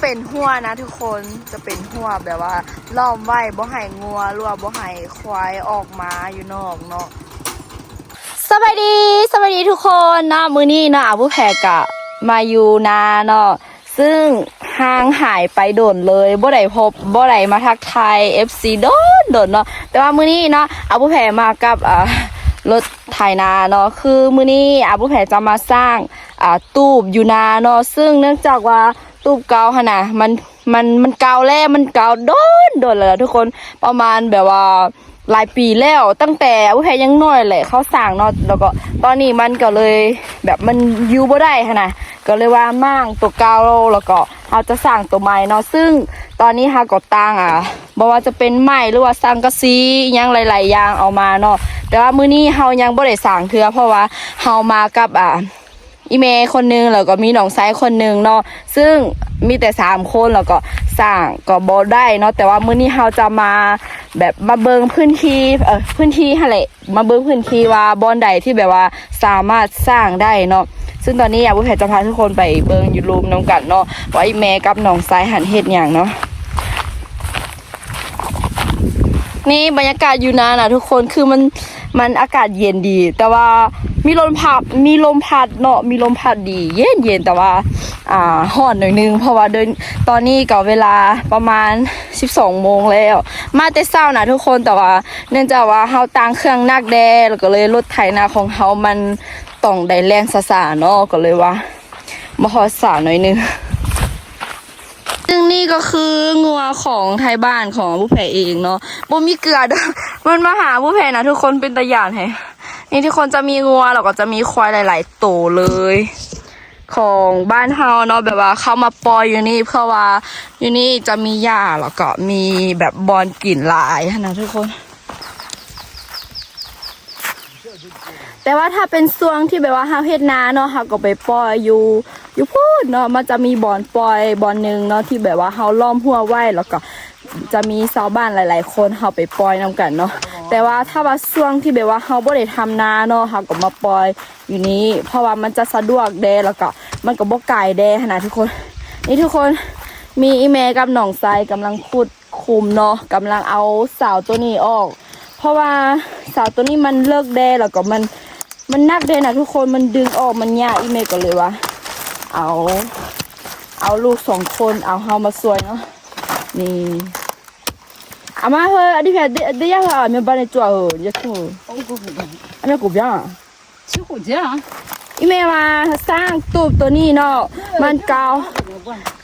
จะเป็นหัวนะทุกคนจะเป็นหัวแบบว่าล้อมไว้บ่ให้งัวรือว่าบ่ให้ควายออกมาอยู่นอกเนาะสวัสดีสวัสดีทุกคนเนาะมือนี้เนาะอาผู้แพกะมาอยู่นาเนาะซึ่งห่างหายไปโดนเลยบ่ได้พบบ่ได้มาทักทาย FC โดนโดนเนาะแต่ว่ามือนี้เนาะอาผู้แพมากับอ่ารถไถนาเนาะคือมือนี้อาผู้แพจะมาสร้างอ่าตูบอยู่นาเนาะซึ่งเนื่องจากว่า ตูบเกาค่ะนะมันมันมันเกาแล้วมันเกาโดนโดนเลยทุกคนประมาณแบบว่าหลายปีแล้วตั้งแต่อุ้ยแพยังน้อยเลยเขาสั่งเนาะแล้วก็ตอนนี้มันก็เลยแบบมันยูบ่ได้ค่ะนะก็เลยว่ามั่งตัวเกาแล้วก็เราจะสั่งตัวใหม่เนาะซึ่งตอนนี้ฮาก็ตังอะบอกว่าจะเป็นไม้หรือว่าสั่งกะสีอิหยังหลาย ๆ อย่างเอามาเนาะแต่ว่ามื้อนี้เฮายังบ่ได้สั่งเทื่อเพราะว่าเฮามากับอ่า อีเมย์คนหนึงแล้วก็มีน้องไซคนหนึงเนาะซึ่งมีแต่สามคนแล้วก็สร้างก็บอได้เนาะแต่ว่ามื้อนี้เราจะมาแบบมาเบิงพื้นที่เออพื้นที่ฮะแหละมาเบิงพื้นที่ว่าบอนใดที่แบบว่าสามารถสร้างได้เนาะซึ่งตอนนี้อยากบุแพทย์จะพาทุกคนไปเบิงอยู่รูมน้ำกันเนาะว่าอีเมย์กับน้องไซหันเฮ็ดอย่างเนาะ นี่บรรยากาศอยู่นานนะทุกคนคือมันมันอากาศเย็นดี แต่ว่ามีลมพัดมีลมพัดเนาะมีลมพัดดี เย็นเย็นแต่ว่าอ่าห่อนหน่อยนึงเพราะว่าเดินตอนนี้ก็เวลาประมาณ 12โมงแล้ว มาแต่เช้านะทุกคนแต่ว่า เนื่องจากว่าเฮาตั้งเครื่องนักแดแล้วก็เลยรถไถนาของเฮามันต้องได้แรงสะสาเนาะก็เลยว่ามาขอสาวหน่อยนึง ซึ่งนี่ก็คืองัวของไทยบ้านของผู้แผ่เองเนาะบ่มีเกลือด้อมันมาหาผู้แผ่นะทุกคนเป็นตะยานให้นี่ทุกคนจะมีงัวแล้วก็จะมีควายหลายๆโตวเลย ของบ้านเฮาเนาะแบบว่าเข้ามาปล่อยอยู่นี่เพื่อว่าอยู่นี่จะมีหญ้าแล้วก็มีแบบบอลกลิ่นหลายนะทุกคน แต่ว่าถ้าเป็นช่วงที่แบบว่าเฮาเฮ็ดนาเนาะเฮาก็ไปปล่อยอยู่ อยู่พูดเนาะมันจะมีบ่อนปล่อยบ่อนหนึงเนาะที่แบบว่าเฮาล้อมหัวไว้แล้วก็จะมีชาวบ้านหลาย ๆ คนเฮาไปปล่อยนํกันเนาะแต่ว่าถ้าว่าช่วงที่แบบว่าเฮาบ่ได้ทำนาเนาะเฮาก็มาปล่อยอยู่นี้ เพราะว่ามันจะสะดวกแดแล้วก็มันก็บ่ไกลแดขนาดทุกคน นี่ทุกคนมีอีเมกับหนองทรายกำลังขุดคุมเนาะกำลังเอาสาวตัวนี้ออก เพราะว่าสาวตัวนี้มันเลิกแดแล้วก็มันมันนักแดนะทุกคนมันดึงออกมันยากอีเมก็เลยว่า เอา เอาลูกสองคนเอาเฮามาสวยเนาะนี่เอามาเฮอดิแพเดียค่ะมีบ้านในจั่วเหรอยังคูอันนี้กูเบี้ยชิ้อกูเบี้ยอีแม่มาสร้างตูบตัวนี้เนาะมันเก่า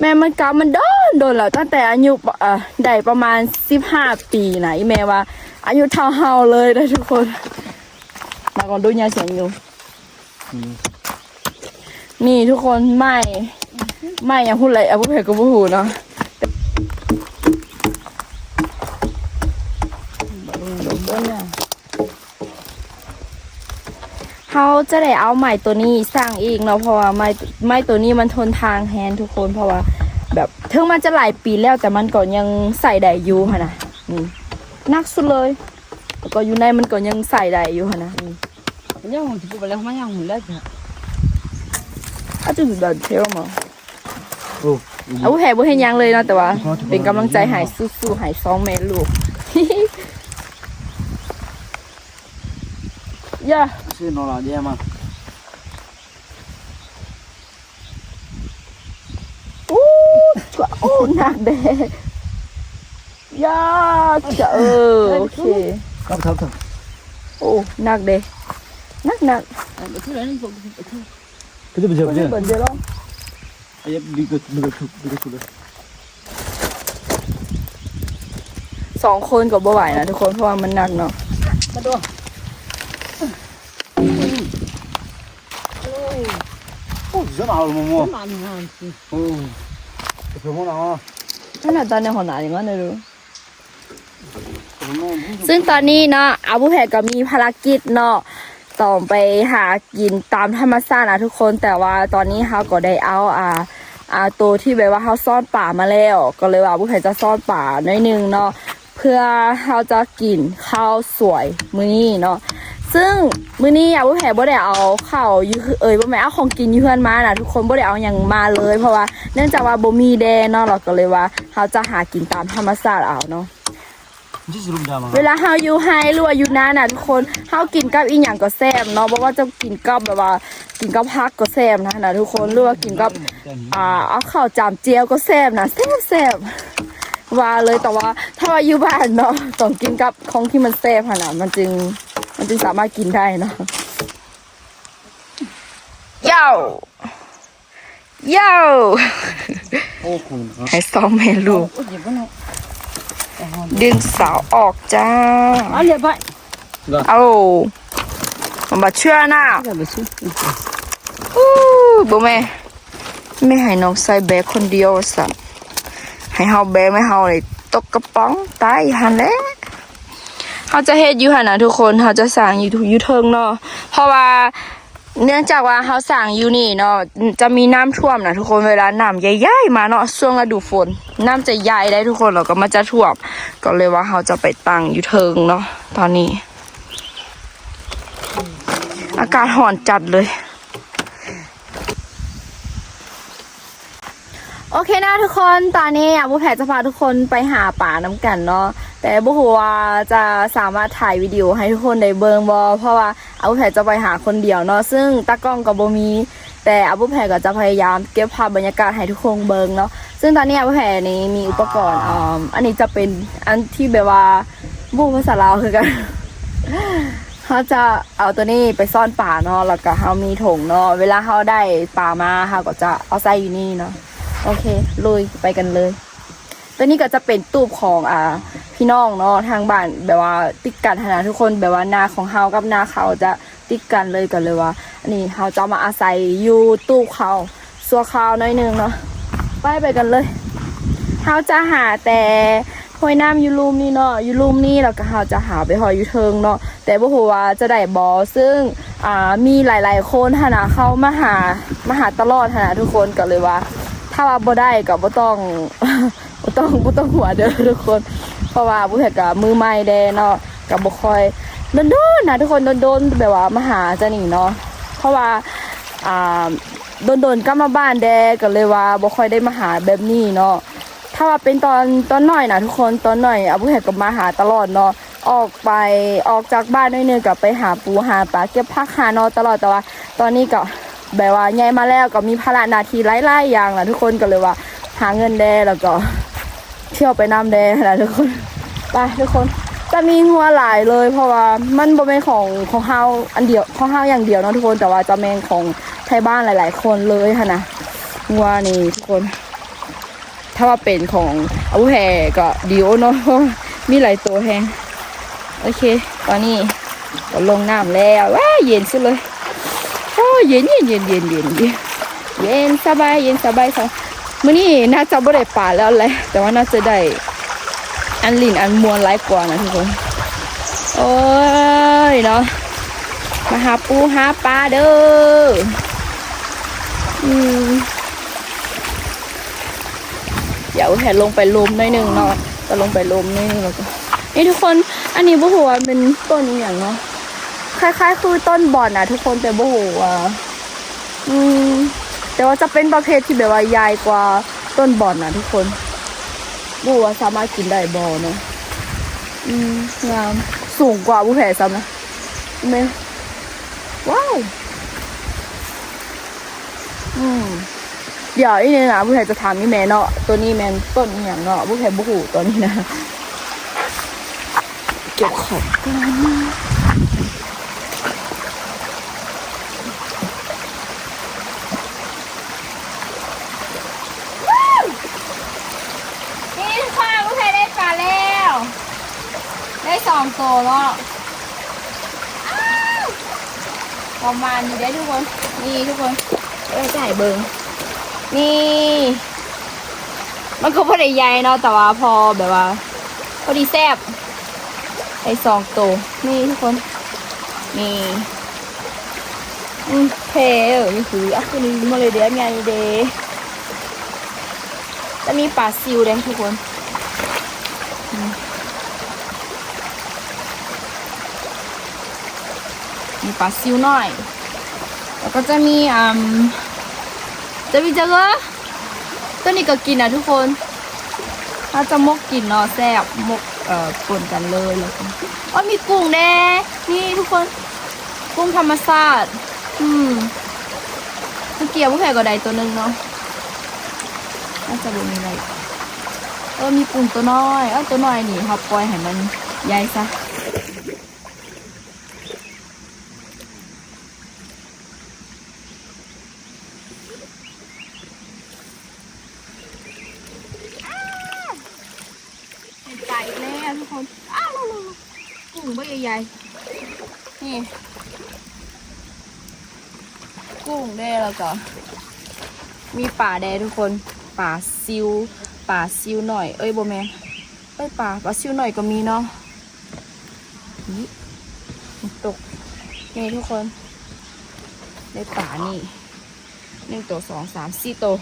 แม่มันเก่ามันโดนโดนแล้วตั้งแต่อายุเอ่อได้ประมาณสิบห้าปีนะอีแม่ว่า อายุเท่าเฮาเลยนะทุกคน มาก่อนดูยาเสียงอยู่ นี่ทุกคนไม่ไม่อย่ากพูดอะไรเอาพูดเผ็ดก็พูดเนาะเขาจะได้เอาใหม่ตัวนี้สร้างอีกเนาะเพราะว่าไม้ไม้ตัวนี้มันทนทางแฮนทุกคนเพราะว่า แบบถึงมันจะหลายปีแล้วแต่มันก็ยังใส่ได้อยู่ค่ะนะนี่นักสุดเลยก็อยู่ในมันก็ยังใส่ได้อยู่ค่ะนะยังผมจะพูดไปแล้วมันยังหมุนแล้วจ้ะ อาจจะเดินเที่ยวมาเอาแห่บ่เห็นยังเลยนะแต่ว่า เป็นกำลังใจหายสู้ๆหายซองแม่ลูกย่าชื่อนอราเดียมาโอ้ชัวโอ้หนักเด้ย่าเจอโอเคครับครับครับโอ้หนักเด้หนักหนัก 그저 먼저 먼 저. 먼저 로. 아예 이거 이거 이거 이 거. สองคนกับบ่ไหวนะทุกคนเพราะว่ามันหนักเนาะ มาดูโอ้ยจะมาหรือมั้งมั้งมาหนึ่งหันสิโอ้ยจะไปห้องน้ำนั่นแหละตอนในห้องน้ำอย่างนั้นเลยรู้ซึ่งตอนนี้เนาะอาบุแพรก็มีภารกิจเนาะ ต้องไปหากินตามธรรมชาตินะทุกคนแต่ว่าตอนนี้เขาก็ได้เอาอ่าอาตัวที่แบบว่าเขาซ่อนป่ามาแล้ว ก็เลยว่าอาบุแพจะซ่อนป่าหน้อยหนึงเนาะเพื่อเขาจะกินข้าวสวยมื้อนี้เนาะซึ่งมื้อนี้อะผู้แผ่บ่ได้เอาข้าวอยู่คือเอ่ยบ่แม่เอาของกินยู่เฮือนมาน่ะทุกคนบ่ได้เอาหยังมาเลย เพราะว่าเนื่องจากว่าบ่มีแดเนาะเราก็เลยว่าเราจะหากินตามธรรมชาติเอาเนาะ นี่สิลุงจามาเวลาเฮาอยู่ไฮหรือว่าอยู่นาน่ะทุกคนเฮากินกับอีหยังก็แซ่บเนาะบ่ว่าจะกินกับแบบว่า กินกับผักก็แซ่บนะนะทุกคนหรือว่ากินกับอ่าเอาข้าวจามเจียวก็แซ่บนะแซ่บแซ่บว่าเลยแต่ว่าถ้าว่าอยู่บ้านเนาะต้องกินกับของที่มันแซ่บขนาดมันจึงมันจึงสามารถกินได้เนาะเย้าเย้าโอ้คุณครับให้ซ้อมให้ลูก โอ้ยบ่เนาะดึงสาวออกจ้า เอาเลยไปเอามันมาเชื่อหน้าเอาไปซื้ออู้บ่แม่ไม่ให้น้องใส่แบกคนเดียวสันให้เฮาแบกไม่เฮาเลยตกกระป๋องตายหันแหล้วเขาจะเฮ็ดอยู่หันนะทุกคนเขาจะสั่งอยู่ทุอยู่เทิงเนาะเพราะว่า เนื่องจากว่าเขาสั่งอยู่นี่เนาะจะมีน้ำท่วมนะทุกคนเวลาน้ำใหญ่ๆมาเนาะช่วงฤดูฝนน้ำจะใหญ่ได้ทุกคนแล้วก็มันจะท่วม ก็เลยว่าเขาจะไปตั้งอยู่เทิงเนาะตอนนี้ อากาศห่อนจัดเลยโอเคนะทุกคน ตอนนี้อะบุแพรจะพาทุกคนไปหาป่าน้ำกันเนาะ แต่บุหัวาจะสามารถถ่ายวิดีโอให้ทุกคนได้เบิงบอเพราะว่าอาบุแพรจะไปหาคนเดียวเนาะซึ่งตากล้องกับโบมี แต่อาบุแพรก็จะพยายามเก็บภาพบรรยากาศให้ทุกคนเบิงเนาะซึ่งตอนนี้อาบุแพรนี้มีอุปกรณ์อ่าอันนี้จะเป็นอันที่แบบว่าบูภาษาลาวคือกันเขาจะเอาตัวนี้ไปซ่อนป่าเนาะแล้วก็เขามีถุงเนาะเวลาเขาได้ป่ามาเขาก็จะเอาใส่อยู่นี่เนาะโอเคลุยไปกันเลย ตัวนี้ก็จะเป็นตูบของอ่า พี่น้องเนาะทางบ้านแบบว่าติดกันขนาดทุกคนแบบว่านาของเฮากับนาเขาจะติดกันเลยกันเลยว่าอันนี้เขาจะมาอาศัยอยู่ตู้เขาสัวเขาวน้อยหนึงเนาะไปไปกันเลยเขาจะหาแต่ห้วยน้ำยูรูมนี่เนาะยูรูมนี่แล้วก็เขาจะหาไปหอยยูเทิงเนาะแต่บ่ฮู้ว่าจะได้บอซึ่งอ่ามีหลายๆคนหนนะเข้ามาหามาหาตลอดหนนะทุกคนก็เลยว่า ถ้าว่าบ่ได้ก็บ่ต้องบ่ต้องบ่ต้องหัวเด้อทุกคน ราะว่าผู้เฮ็ดก็มือใหม่แดเนาะก็บ่ค่อยโดนๆนะทุกคนโดนๆแบบว่ามาหาจะหนีเนาะเพราะว่าอ่าโดนๆกลับมาบ้านแดก็เลยว่าบ่ค่อยได้มาหาแบบนี้เนาะถ้าว่าเป็นตอนตอนหน่อยนะทุกคนตอนหน่อยอาผู้เฮ็ดก็มาหาตลอดเนาะออกไปออกจากบ้านน้อยหนึงก็ไปหาปูหาปลาเก็บผักหานอตลอดแต่ว่า ตอนนี้ก็แบบว่าใหญ่มาแล้วก็มีภาระนาทีไล่ๆอย่างนะทุกคนก็เลยว่าหาเงินแดแล้วก็ เที่ยวไปน้ำแดงนะทุกคนไปทุกคนจะมีงัวหลายเลย เพราะว่ามันบ่เป็นของของเฮาอันเดียวของเฮาอย่างเดียวเนาะทุกคนแต่ว่าจะแมงของไทยบ้านหลาย ๆ คนเลยค่ะนะงัวนี่ทุกคน ถ้าว่าเป็นของอาวุแฮก็ดีโอเนาะเพราะมีหลายตัวแฮงโอเค ตอนนี้ก็ลงน้ำแล้วว้าเย็นสุดเลยโอ้เย็นเย็นเย็นเย็นเย็นเย็นสบายเย็นสบายสบาย มื้อนี้น่าจะบ่ได้ป่าแล้วแหละแต่ว่าน่าจะได้อันลินอันมวนหลายกว่านะทุกคนโอ้ยเนาะมาหาปูหาปลาเด้ออืมเดี๋ยวแผ่ลงไปลมหน่อยหนึ่งเนาะจะลงไปลมหน่อยหนึงแล้วก็นี่ทุกคนอันนี้บ่ฮู้ว่าเป็นต้นอหย่างเนาะคล้ายๆคือต้นบอนนะทุกคนแต่โบโหว่าอืม แต่ว่าจะเป็นประเภทที่แบบว่าใหญ่กว่าต้นบอนนะทุกคนโบว่าสามารถกินได้บอเนาะอืมงามสูงกว่าผู้แผ่ซ้ำนะเห็นไหมว้าวอืมเดี๋ยวอีกนี่นะผู้แผ่จะถามนี่แม่เนาะตัวนี้แมนต้นอหย่างเนาะผู้แผ่บุหูตัวนี้นะ เก็บของก่อนนี่ค่ะลูกเพได้ปลาแล้ว ได้สองตัวแล้วอ้าวประมาณนี้ได้ทุกคน นี่ทุกคนเอ้จ่ายเบิงนี่ มันก็พอได้ใหญ่เนาะแต่ว่าพอแบบว่า พอดีแซบได้สองตัวนี่ทุกคน นี่อืมเพเออนี่คืออะคนนี้มาเลยเดี๋ยวมีอันนี้เดจะมีปลาซิวแด้วยทุกคน มีปลาซิวหน่อย แล้วก็จะมีอ่าจะมีเจอตัวนี้ก็กินนะทุกคน ถ้าจะมกกินเนาะแซ่บมกเอ่อปนกันเลยแล้วก็อ๋อมีกุ้งแน่นี่ทุกคน กุ้งธรรมชาติอืมเมื่อกี้ผู้แพ้ก็ได้ตัวหนึ่งเนาะน่าจะบ่มีอะไรเออมีกุ้งตัวน้อยเออตัวน้อยนี่ครับปล่อยให้มันใหญ่ซะ เป็นไก่แล้วทุกคน อ้าวกุ้งใบใหญ่ๆ นี่ กุ้งแด้แล้วก็มีป่าแดทุกคน ป่าซิว ป่าซิวหน่อย เอ้ยโบแมนเอ้ยป่าป่าซิวหน่อยก็มีเนาะนี่ตก นี่ทุกคนในป่านี่หนึ่งตัวสองสามสี่ตัว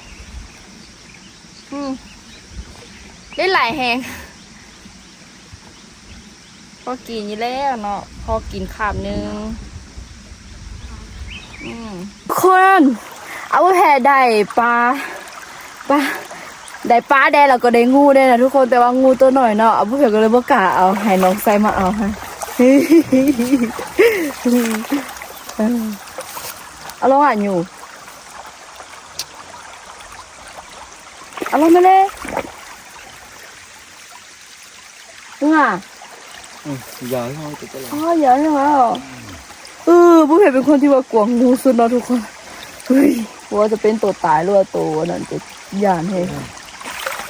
อืมได้หลายแหง พอกินอยู่แล้วเนาะพอกินขาบหนึงอืมคนเอาแผ่ได้ปลาปลาได้ปลาแดงแล้วก็ได้งูได้วยนะทุกคนแต่ว่างูตัวหน่อยเนาะเอาผู้เผียก็เลยบ่กล้าเอาให้น้องไซมาเอาฮะเอาลงอ่านอยู่เอาลงมาเลย ลุงอะ Ừ, giờ thôi tụi tôi อ๋อเยอะใช่ไหมอะเออผู้เห็นเป็นคนที่ว่ากลัวงูสุดเนาะทุกคนเฮ้ยว่าจะเป็นตัวตายหรือว่าตัวนั่นจะยานให้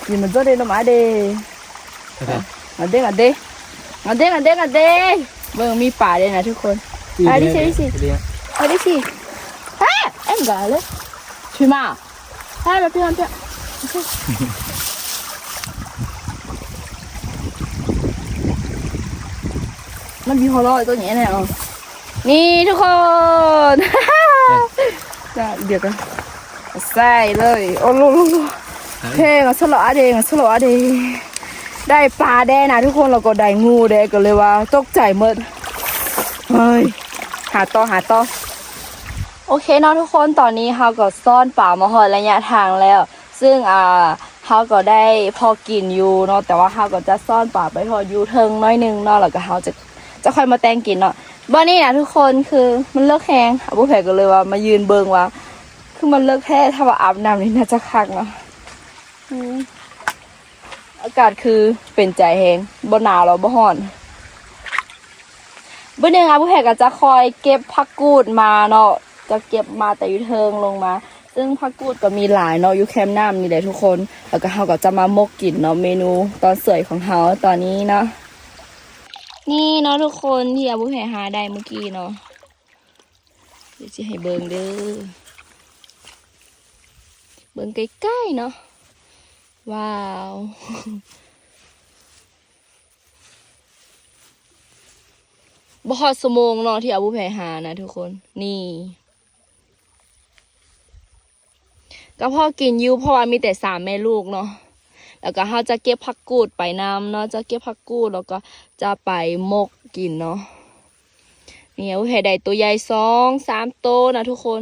ยินมันจะได้น้ำมาเด้ làm มาเด้มาเด้มาเด้มาเด้มาเด้เบิ่งมีป่าเลยนะทุกคน Đi, À, đi, đi xe, đi, đi xe. đi, đi. เอาดิสิฮะเอ็งกาเลย去嘛ฮะมาเพื่อนเพื่อน มันมีฮอลล์ตัวนี้แน่เนาะนี่ทุกคนจะเดี๋ยวกันใส่เลย โอ้โหเพลงอะสโลอะเดงอะสโลอะเดงได้ปลาแดงนะทุกคนเราก็ได้งูแดงก็เลยว่าตกใจหมดเฮ้ยหาต่อหาต่อโอเคเนาะทุกคนตอนนี้เฮาก็ซ่อนป่ามาหอดระยะทางแล้ว ซึ่งอ่าเฮาก็ได้พอกินอยู่เนาะแต่ว่าเฮาก็จะซ่อนป่าไปพออยู่เทิงน้อยหนึงเนาะแล้วก็เฮาจะ จะค่อยมาแต่งกินเนาะบ้านนี้นะทุกคนคือมันเลิกแหงอาบุแผก็เลยว่ามายืนเบิงว่า คือมันเลิกแท้ถ้าว่าอาบน้ำนี่น่าจะคักเนาะอืมอากาศคือเป็นใจแหงบ่หนาวหรอบ่ฮ้อนเบื้องหนึ่งอะผู้แพก็จะคอยเก็บผักกูดมาเนาะจะเก็บมาแต่อยู่เทิงลงมา ซึ่งผักกูดก็มีหลายเนาะอยู่แคมป์น้ำนี่แหละทุกคน แล้วก็เฮาก็จะมามกกินเนาะเมนูตอนสวยของเฮาตอนนี้เนาะ นี่เนาะทุกคนที่อาบุแพหาได้เมื่อกี้เนาะเดี๋ยวจะให้เบิงเด้อเบิงใกล้ๆเนาะว้าวบ่อดสมงเนาะที่อาบุแพหานะทุกคนนี่ก็พ่อกินยูเพราะว่ามีแต่สามแม่ลูกเนาะ แล้วก็เขาจะเก็บผักกูดไปนำเนาะจะเก็บผักกูดแล้วก็จะไปหมกกินเนาะนี่อาบุแพได้ตัวใหญ่สองสามโตวนะทุกคน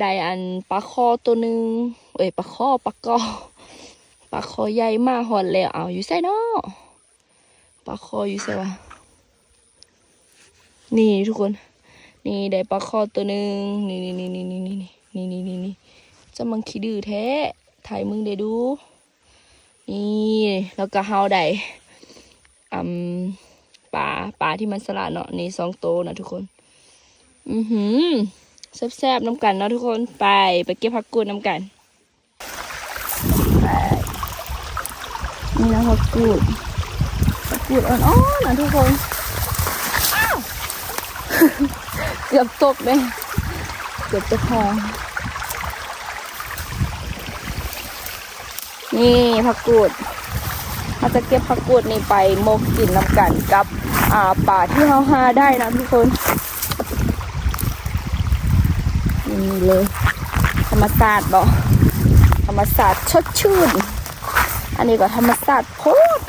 ได้อันปลาคอตัวหนึ่งเอ้ยปลาคอปลากอปลาคอใหญ่มากหอดแล้วเอาอยู่ใส่เนาะปลาคออยู่ใส่วะนี่ทุกคน นี่ได้ปลาคอตัวหนึ่งนี่นี่นี่นี่นี่นี่นี่นี่นี่นี่จะมังขี้ดื้อแท้ถ่ายมึงได้ดู นี่แล้วก็เฮาได้อืมปลาปลาที่มันสลัดเนาะนี่สองโตนะทุกคน อือหือแซ่บๆน้ำกันเนาะทุกคนไปไปเก็บผักกูดน้ำกันไปนี่นะผักกูดผักกูดอ่อนๆนะทุกคนเกือบตกเลยเกือบจะพอง นี่ผักกูดเราจะเก็บผักกูดนี่ไปโมกกินน้ำกันกับอ่าป่าที่เราหาได้นะทุกคนนี่เลย ธรรมศาสตร์บอกธรรมศาสตร์ชดชื่น อันนี้ก็ธรรมศาสตร์โพด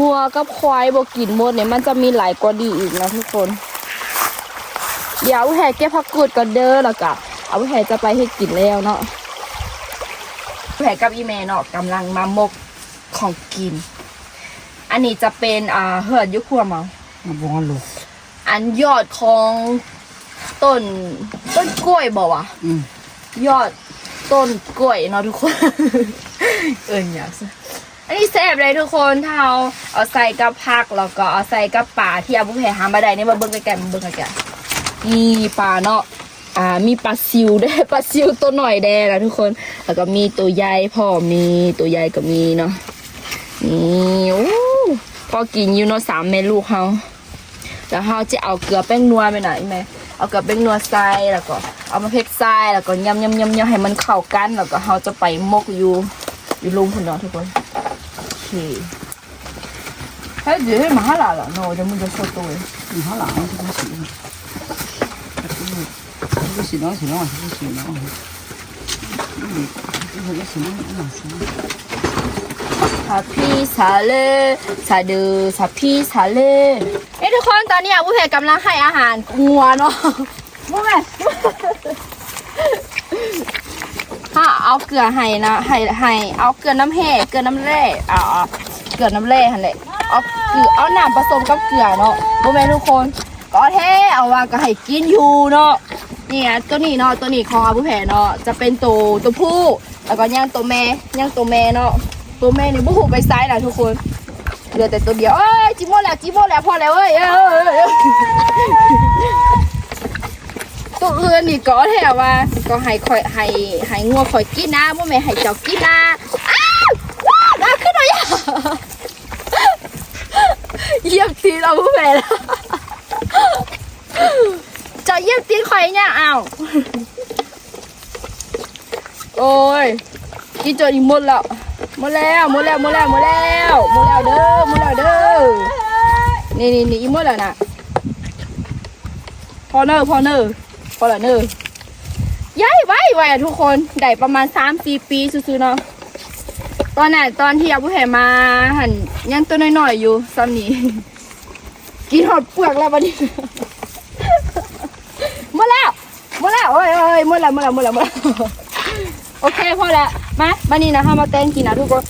งัวกับควายบกินหมดเนี่ยมันจะมีหลายกว่าดีอีกนะทุกคน เดี๋ยวเอาแห่เก็บผักกูดก่อนเด้อแล้วก็เอาแห่จะไปให้กินแล้วเนาะแห่กับอีเมเนาะกำลังมามกของกิน อันนี้จะเป็นอ่าเหือดยุครัวเมามาบองลูกอันยอดของต้นต้นกล้วยบอกว่าวะอืมยอดต้นกล้วยเนาะทุกคน เอิญอยากซะ อันนี้แซ่บเลยทุกคนเอาเอาใส่กับผักแล้วก็เอาใส่กับปลาที่อาบุแพหามาได้เนี่ยมาเบิ่งใกล้ๆมาเบิ่งใกล้ๆนี่ปลาเนาะอ่ามีปลาซิวด้ปลาซิวตัวหน่อยแดงนะทุกคน แล้วก็มีตัวใหญ่พ่อมีตัวใหญ่ก็มีเนาะนี่โอ้พอกินอยู่เนาะสามเมลูกเฮาแล้วเราจะเอาเกลือแป้งนัวไปหน่อยไหมเอาเกลือแป้งนัวใส่แล้วก็ เอามาเพชรใส่แล้วก็ยำยำยำยำให้มันเข้ากัน แล้วก็เราจะไปมกอยู่อยู่ลุมคุณเนาะทุกคน เคเฮ้ยเดี๋ยวให้มาหาหล่ะเหรอโนเดี๋ยวมึงจะโชว์ตัวเอง 你好冷，这不行。这不行了，行了，这不行了。嗯，这个行了，哪行？ ซาพีซาเลซาเดอซาพีซาเลเอ้ยทุกคนตอนนี้อ่ะผู้แพกำลังให้อาหารงัวเนาะผู้แพ ถ้าเอาเกลือให้นะให้ให้เอาเกลือน้ำแห่เกลือน้ำแร่อ่าเกลือน้ำแร่หันแหละเอาเกลือเอาน้ำผสมกับเกลือเนาะผู้แม่ทุกคนก็แท้เอาว่าก็ให้กินอยู่เนาะเนี่ยตัวนี้เนาะตัวนี้ของอาผู้แพเนาะจะเป็นตัวตัวผู้แล้วก็ย่างตัวแม่ย่างตัวแม่เนาะตัวแม่นี่บุหูไปซ้ายนะทุกคนเหลือแต่ตัวเดียวเอ้ยจิโมแล้วจิโมแล้วพอแล้วเอ้ย ตัวอื่นนี่ก็แถวว่า ก็ให้คอยให้ให้งัวคอยกินนะบ่แม่ให้เจ้ากินนะอ้าวว้าวน่าขึ้นหน่อยอะเยียบตีนเราบ่แม่แล้วเจะเยียบตีนคอยเนี่ยอ้าวโอ้ยกินจนอีกหมดแล้วหมดแล้วหมดแล้วหมดแล้วหมดแล้วหมดแล้วเด้อหมดแล้วเด้อนี่นี่นี่อีหมดแล้วนะพอเนอร์พอเนอร์ พอล้วเนอร์ย้ายไว้ไว้ทุกคนได้ประมาณสามสี่ปีซื่อๆเนาะตอนนั้นตอนที่อาบุแหมาหันยังตัวน้อยๆอยู่ซ้ำนี้กินหอดเปลือกแล้ววันนี้หมดแล้วหมดแล้วโอ้ยโอ้ยหมดแล้วหมดแล้วหมดแล้วหมดแล้วโอเคพอแล้วมาบันนี้นะคะมาเต้นกินนะทุกคน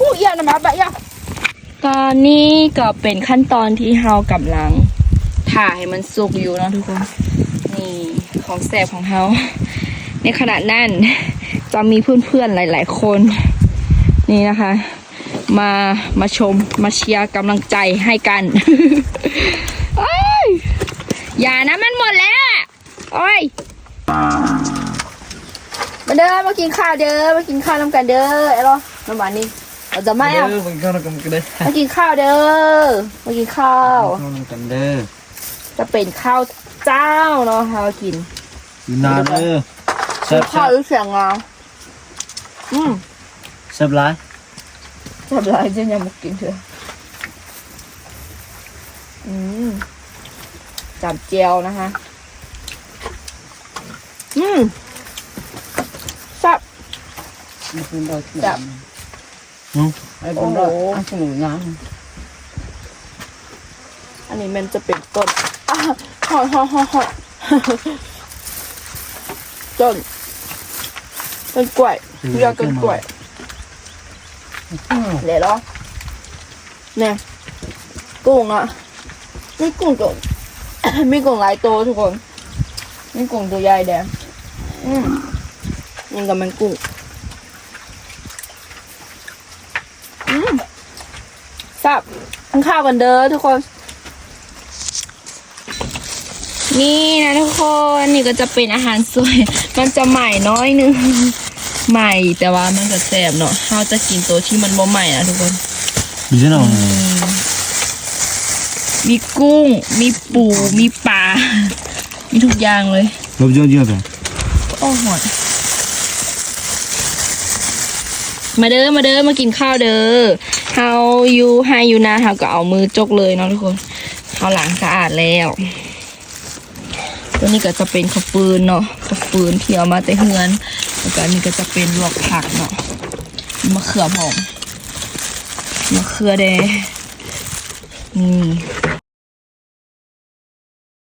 อู้เอียนะมาแบบยะตอนนี้ก็เป็นขั้นตอนที่เฮากำลังถ่ายให้มันสุกอยู่เนาะทุกคนนี่ ของแสบของเฮาในขณะนั้นจะมีเพื่อนๆหลาย ๆ คน นี่นะคะ มามาชมมาเชียร์กำลังใจให้กันโอ้ยอย่านะมันหมดแล้วอะโอ้ยมาเด้อมากินข้าวเด้อมากินข้าวน้ำกันเด้อไอ้รอน้ำหวานนี่เราจะไม่อะ Đơ, mình con nó cầm cái đây มากินข้าวเด้อมากินข้าว Con nó cầm đơ จะเป็นข้าวเจ้าเนาะเรากิน Đi nào đơ กิน Sếp ข้าว sếp หรือเสียงงาอืม Sếp lái ทำไรจะยังมากินเถอะอืมจับเจียวนะคะ อืมสับ Nó phun đôi Dạ. Ừ. Ai phun Ồ. đôi, ăn phun nhá. อันนี้มันจะเป็นต้นอะหอยหอยหอยหอย ต้นต้นกล้วยเรียกต้นกล้วยเดี๋ยวรอเนี่ยกุ้งอะมีกุ้งตัวมีกุ้งหลายตัวทุกคนมีกุ้งตัวใหญ่แดงอืมยังกับมันกุ้งอืมสับทานข้าวกันเด้อทุกคน นี่นะทุกคนนี่ก็จะเป็นอาหารสวย มันจะใหม่น้อยหนึงใหม่แต่ว่ามันก็แซ่บเนาะเราจะกินตัวที่มันบ่ใหม่นะทุกคน Đi thế nào มีกุ้ง มีปูมีปลา มีทุกอย่างเลย Lộp vô chưa kìa โอ้โหดมาเด้อมาเด้อมากินข้าวเด้อเฮาอยู่ให้อยู่นะเฮาก็เอามือจกเลยเนาะทุกคนเฮาล้างสะอาดแล้ว ตัวนี้ก็จะเป็นข้าวฟืนเนาะข้าวฟืนที่เอามาแต่เฮือนแล้วก็อันนี้ก็จะเป็นลวกผักเนาะมีมะเขือหอมมะเขือแดงนี่